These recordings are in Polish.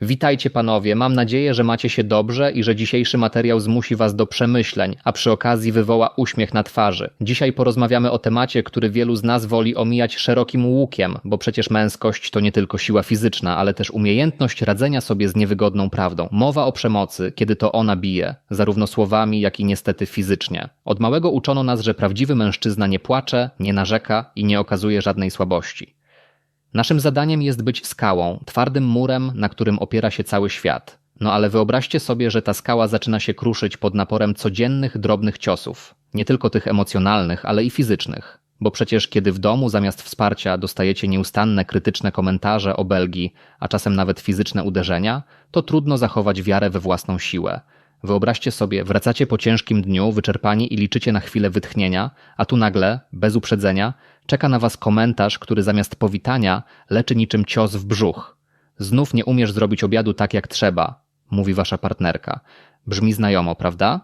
Witajcie panowie, mam nadzieję, że macie się dobrze i że dzisiejszy materiał zmusi was do przemyśleń, a przy okazji wywoła uśmiech na twarzy. Dzisiaj porozmawiamy o temacie, który wielu z nas woli omijać szerokim łukiem, bo przecież męskość to nie tylko siła fizyczna, ale też umiejętność radzenia sobie z niewygodną prawdą. Mowa o przemocy, kiedy to ona bije, zarówno słowami, jak i niestety fizycznie. Od małego uczono nas, że prawdziwy mężczyzna nie płacze, nie narzeka i nie okazuje żadnej słabości. Naszym zadaniem jest być skałą, twardym murem, na którym opiera się cały świat. No ale wyobraźcie sobie, że ta skała zaczyna się kruszyć pod naporem codziennych, drobnych ciosów. Nie tylko tych emocjonalnych, ale i fizycznych. Bo przecież kiedy w domu zamiast wsparcia dostajecie nieustanne krytyczne komentarze, obelgi, a czasem nawet fizyczne uderzenia, to trudno zachować wiarę we własną siłę. Wyobraźcie sobie, wracacie po ciężkim dniu, wyczerpani i liczycie na chwilę wytchnienia, a tu nagle, bez uprzedzenia, czeka na was komentarz, który zamiast powitania leczy niczym cios w brzuch. Znów nie umiesz zrobić obiadu tak jak trzeba, mówi wasza partnerka. Brzmi znajomo, prawda?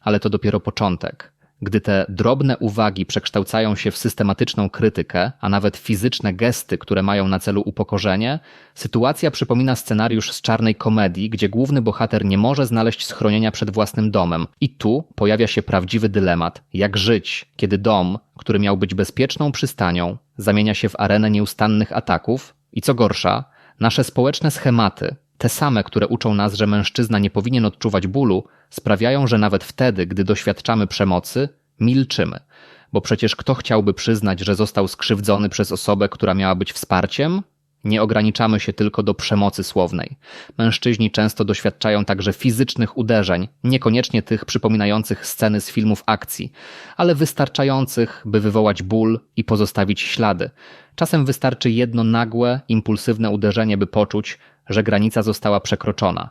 Ale to dopiero początek. Gdy te drobne uwagi przekształcają się w systematyczną krytykę, a nawet fizyczne gesty, które mają na celu upokorzenie, sytuacja przypomina scenariusz z czarnej komedii, gdzie główny bohater nie może znaleźć schronienia przed własnym domem. I tu pojawia się prawdziwy dylemat: jak żyć, kiedy dom, który miał być bezpieczną przystanią, zamienia się w arenę nieustannych ataków i co gorsza, nasze społeczne schematy, te same, które uczą nas, że mężczyzna nie powinien odczuwać bólu, sprawiają, że nawet wtedy, gdy doświadczamy przemocy, milczymy. Bo przecież kto chciałby przyznać, że został skrzywdzony przez osobę, która miała być wsparciem? Nie ograniczamy się tylko do przemocy słownej. Mężczyźni często doświadczają także fizycznych uderzeń, niekoniecznie tych przypominających sceny z filmów akcji, ale wystarczających, by wywołać ból i pozostawić ślady. Czasem wystarczy jedno nagłe, impulsywne uderzenie, by poczuć, że granica została przekroczona.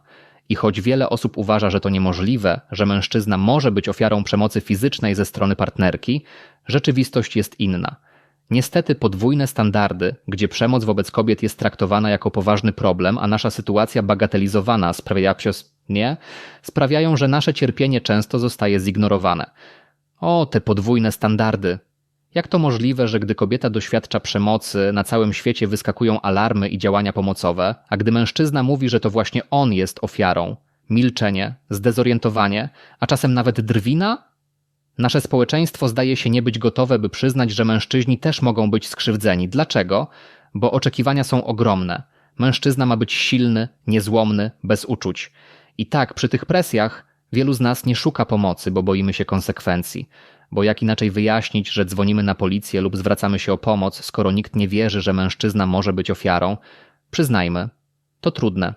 I choć wiele osób uważa, że to niemożliwe, że mężczyzna może być ofiarą przemocy fizycznej ze strony partnerki, rzeczywistość jest inna. Niestety podwójne standardy, gdzie przemoc wobec kobiet jest traktowana jako poważny problem, a nasza sytuacja bagatelizowana sprawia nie, sprawiają, że nasze cierpienie często zostaje zignorowane. O, te podwójne standardy, jak to możliwe, że gdy kobieta doświadcza przemocy, na całym świecie wyskakują alarmy i działania pomocowe, a gdy mężczyzna mówi, że to właśnie on jest ofiarą, milczenie, zdezorientowanie, a czasem nawet drwina? Nasze społeczeństwo zdaje się nie być gotowe, by przyznać, że mężczyźni też mogą być skrzywdzeni. Dlaczego? Bo oczekiwania są ogromne. Mężczyzna ma być silny, niezłomny, bez uczuć. I tak, przy tych presjach, wielu z nas nie szuka pomocy, bo boimy się konsekwencji. Bo jak inaczej wyjaśnić, że dzwonimy na policję lub zwracamy się o pomoc, skoro nikt nie wierzy, że mężczyzna może być ofiarą? Przyznajmy, to trudne.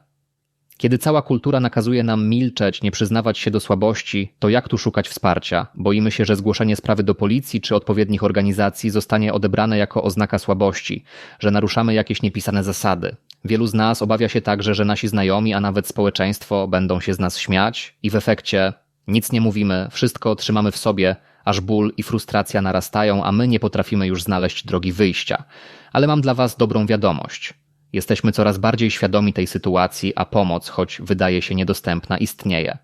Kiedy cała kultura nakazuje nam milczeć, nie przyznawać się do słabości, to jak tu szukać wsparcia? Boimy się, że zgłoszenie sprawy do policji czy odpowiednich organizacji zostanie odebrane jako oznaka słabości, że naruszamy jakieś niepisane zasady. Wielu z nas obawia się także, że nasi znajomi, a nawet społeczeństwo będą się z nas śmiać i w efekcie nic nie mówimy, wszystko trzymamy w sobie, aż ból i frustracja narastają, a my nie potrafimy już znaleźć drogi wyjścia. Ale mam dla Was dobrą wiadomość. Jesteśmy coraz bardziej świadomi tej sytuacji, a pomoc, choć wydaje się niedostępna, istnieje.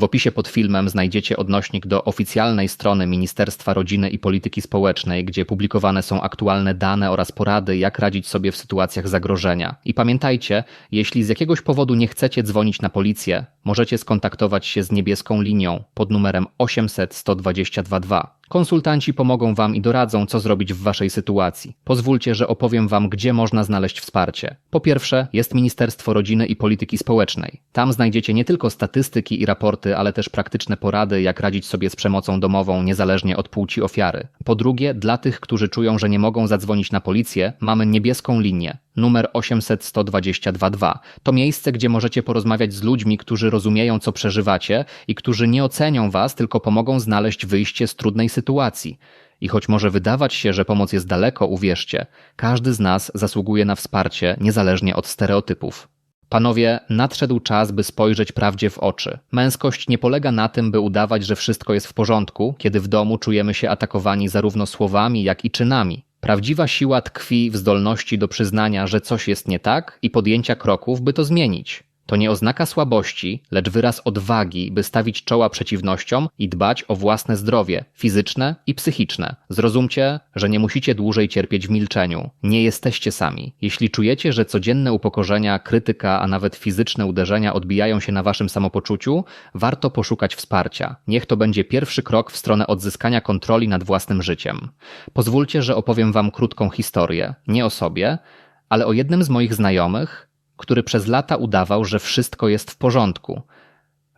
W opisie pod filmem znajdziecie odnośnik do oficjalnej strony Ministerstwa Rodziny i Polityki Społecznej, gdzie publikowane są aktualne dane oraz porady, jak radzić sobie w sytuacjach zagrożenia. I pamiętajcie, jeśli z jakiegoś powodu nie chcecie dzwonić na policję, możecie skontaktować się z niebieską linią pod numerem 800 122 2. Konsultanci pomogą Wam i doradzą, co zrobić w Waszej sytuacji. Pozwólcie, że opowiem Wam, gdzie można znaleźć wsparcie. Po pierwsze, jest Ministerstwo Rodziny i Polityki Społecznej. Tam znajdziecie nie tylko statystyki i raporty, ale też praktyczne porady, jak radzić sobie z przemocą domową, niezależnie od płci ofiary. Po drugie, dla tych, którzy czują, że nie mogą zadzwonić na policję, mamy niebieską linię numer 800 122 2. To miejsce, gdzie możecie porozmawiać z ludźmi, którzy rozumieją, co przeżywacie i którzy nie ocenią was, tylko pomogą znaleźć wyjście z trudnej sytuacji. I choć może wydawać się, że pomoc jest daleko, uwierzcie, każdy z nas zasługuje na wsparcie, niezależnie od stereotypów. Panowie, nadszedł czas, by spojrzeć prawdzie w oczy. Męskość nie polega na tym, by udawać, że wszystko jest w porządku, kiedy w domu czujemy się atakowani zarówno słowami, jak i czynami. Prawdziwa siła tkwi w zdolności do przyznania, że coś jest nie tak i podjęcia kroków, by to zmienić. To nie oznaka słabości, lecz wyraz odwagi, by stawić czoła przeciwnościom i dbać o własne zdrowie fizyczne i psychiczne. Zrozumcie, że nie musicie dłużej cierpieć w milczeniu. Nie jesteście sami. Jeśli czujecie, że codzienne upokorzenia, krytyka, a nawet fizyczne uderzenia odbijają się na waszym samopoczuciu, warto poszukać wsparcia. Niech to będzie pierwszy krok w stronę odzyskania kontroli nad własnym życiem. Pozwólcie, że opowiem wam krótką historię. Nie o sobie, ale o jednym z moich znajomych, który przez lata udawał, że wszystko jest w porządku.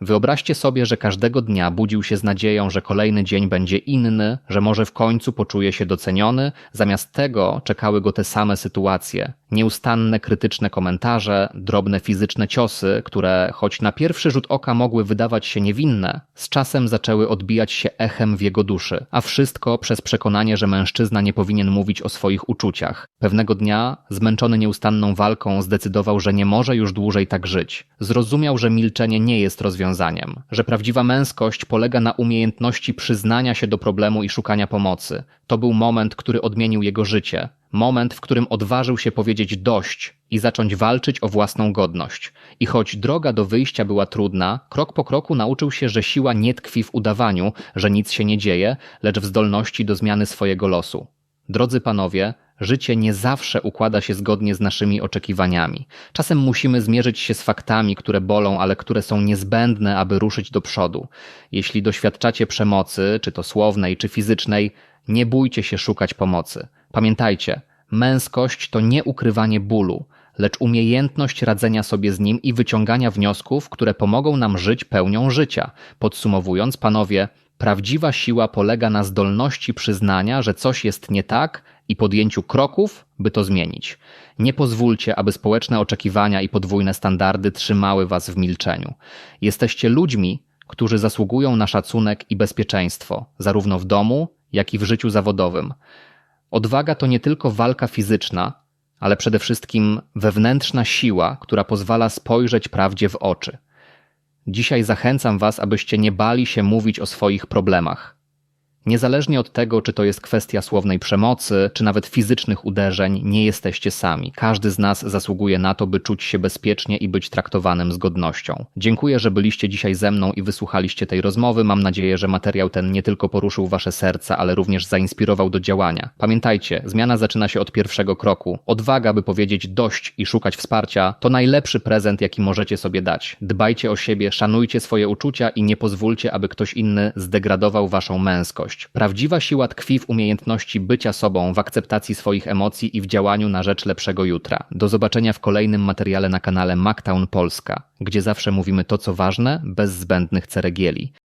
Wyobraźcie sobie, że każdego dnia budził się z nadzieją, że kolejny dzień będzie inny, że może w końcu poczuje się doceniony, zamiast tego czekały go te same sytuacje. Nieustanne krytyczne komentarze, drobne fizyczne ciosy, które, choć na pierwszy rzut oka mogły wydawać się niewinne, z czasem zaczęły odbijać się echem w jego duszy, a wszystko przez przekonanie, że mężczyzna nie powinien mówić o swoich uczuciach. Pewnego dnia, zmęczony nieustanną walką, zdecydował, że nie może już dłużej tak żyć. Zrozumiał, że milczenie nie jest rozwiązaniem, że prawdziwa męskość polega na umiejętności przyznania się do problemu i szukania pomocy. To był moment, który odmienił jego życie. Moment, w którym odważył się powiedzieć dość i zacząć walczyć o własną godność. I choć droga do wyjścia była trudna, krok po kroku nauczył się, że siła nie tkwi w udawaniu, że nic się nie dzieje, lecz w zdolności do zmiany swojego losu. Drodzy panowie, życie nie zawsze układa się zgodnie z naszymi oczekiwaniami. Czasem musimy zmierzyć się z faktami, które bolą, ale które są niezbędne, aby ruszyć do przodu. Jeśli doświadczacie przemocy, czy to słownej, czy fizycznej, nie bójcie się szukać pomocy. Pamiętajcie, męskość to nie ukrywanie bólu, lecz umiejętność radzenia sobie z nim i wyciągania wniosków, które pomogą nam żyć pełnią życia. Podsumowując, panowie, prawdziwa siła polega na zdolności przyznania, że coś jest nie tak i podjęciu kroków, by to zmienić. Nie pozwólcie, aby społeczne oczekiwania i podwójne standardy trzymały was w milczeniu. Jesteście ludźmi, którzy zasługują na szacunek i bezpieczeństwo, zarówno w domu, jak i w życiu zawodowym. Odwaga to nie tylko walka fizyczna, ale przede wszystkim wewnętrzna siła, która pozwala spojrzeć prawdzie w oczy. Dzisiaj zachęcam Was, abyście nie bali się mówić o swoich problemach. Niezależnie od tego, czy to jest kwestia słownej przemocy, czy nawet fizycznych uderzeń, nie jesteście sami. Każdy z nas zasługuje na to, by czuć się bezpiecznie i być traktowanym z godnością. Dziękuję, że byliście dzisiaj ze mną i wysłuchaliście tej rozmowy. Mam nadzieję, że materiał ten nie tylko poruszył wasze serca, ale również zainspirował do działania. Pamiętajcie, zmiana zaczyna się od pierwszego kroku. Odwaga, by powiedzieć dość i szukać wsparcia, to najlepszy prezent, jaki możecie sobie dać. Dbajcie o siebie, szanujcie swoje uczucia i nie pozwólcie, aby ktoś inny zdegradował waszą męskość. Prawdziwa siła tkwi w umiejętności bycia sobą, w akceptacji swoich emocji i w działaniu na rzecz lepszego jutra. Do zobaczenia w kolejnym materiale na kanale Mactown Polska, gdzie zawsze mówimy to, co ważne, bez zbędnych ceregieli.